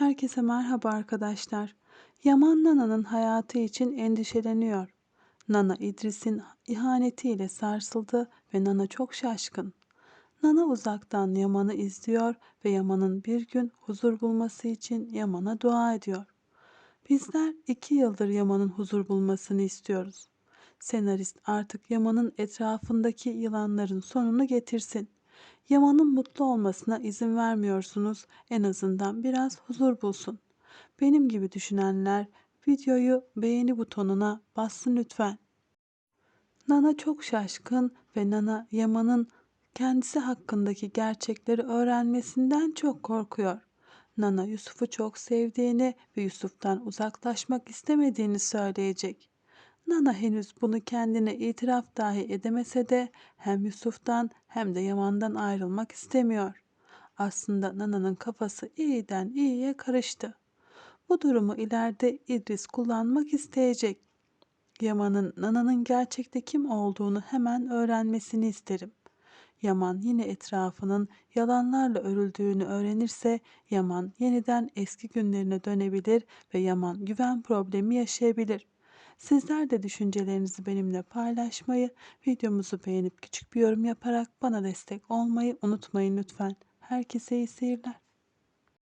Herkese merhaba arkadaşlar. Yaman Nana'nın hayatı için endişeleniyor. Nana İdris'in ihanetiyle sarsıldı ve Nana çok şaşkın. Nana uzaktan Yaman'ı izliyor ve Yaman'ın bir gün huzur bulması için Yaman'a dua ediyor. Bizler iki yıldır Yaman'ın huzur bulmasını istiyoruz. Senarist artık Yaman'ın etrafındaki yılanların sonunu getirsin. Yaman'ın mutlu olmasına izin vermiyorsunuz. En azından biraz huzur bulsun. Benim gibi düşünenler videoyu beğeni butonuna bassın lütfen. Nana çok şaşkın ve Nana Yaman'ın kendisi hakkındaki gerçekleri öğrenmesinden çok korkuyor. Nana Yusuf'u çok sevdiğini ve Yusuf'tan uzaklaşmak istemediğini söyleyecek. Nana henüz bunu kendine itiraf dahi edemese de hem Yusuf'tan hem de Yaman'dan ayrılmak istemiyor. Aslında Nana'nın kafası iyiden iyiye karıştı. Bu durumu ileride İdris kullanmak isteyecek. Yaman'ın Nana'nın gerçekte kim olduğunu hemen öğrenmesini isterim. Yaman yine etrafının yalanlarla örüldüğünü öğrenirse Yaman yeniden eski günlerine dönebilir ve Yaman güven problemi yaşayabilir. Sizler de düşüncelerinizi benimle paylaşmayı, videomuzu beğenip küçük bir yorum yaparak bana destek olmayı unutmayın lütfen. Herkese iyi seyirler.